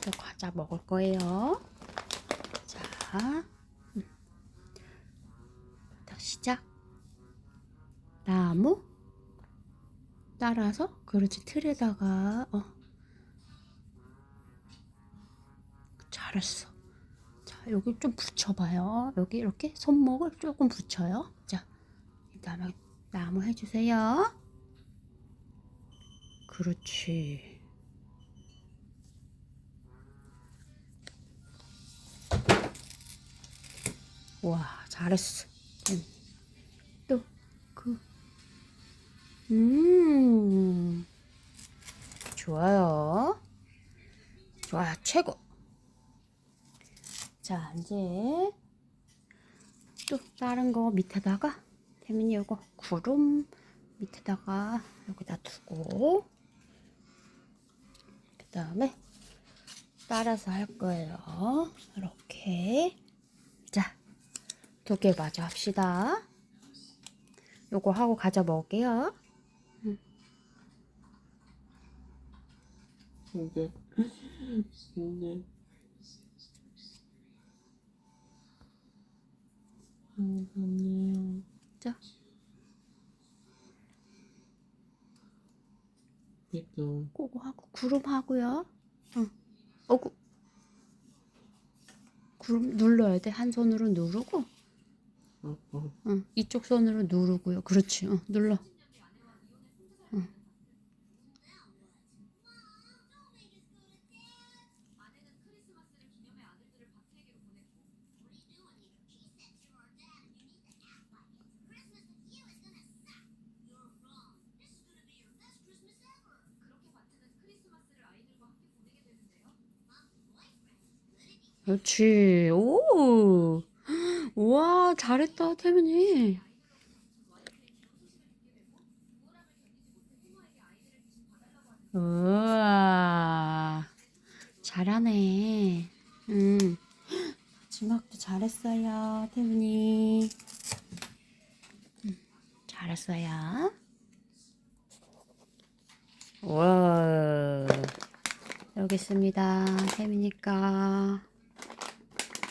저 과자 먹을 거예요. 자, 음. 시작. 나무 따라서 그렇지 틀에다가 어 잘했어. 자 여기 좀 붙여봐요. 여기 이렇게 손목을 조금 붙여요. 자 그다음에 나무 해주세요. 그렇지. 와 잘했어. 또 그. 음. 좋아요. 좋아, 최고. 자, 이제 또 다른 거 밑에다가 태민이 이거 구름 밑에다가 여기다 두고 그 다음에 따라서 할 거예요. 이렇게 자, 두 개 마저 합시다. 요거 하고 가져 먹을게요. 근데 아니요. 자, 이거 그거 하고 구름 하고요. 응. 어구. 구름 눌러야 돼. 한 손으로 누르고, 아빠 응. 이쪽 손으로 누르고요. 그렇지. 응. 눌러. 응. 그렇지. 오. 우와, 잘했다, 태민이. 우와. 잘하네. 음. 마지막도 잘했어요, 태민이. 음, 잘했어요. 와. 여기 있습니다. 태민이가.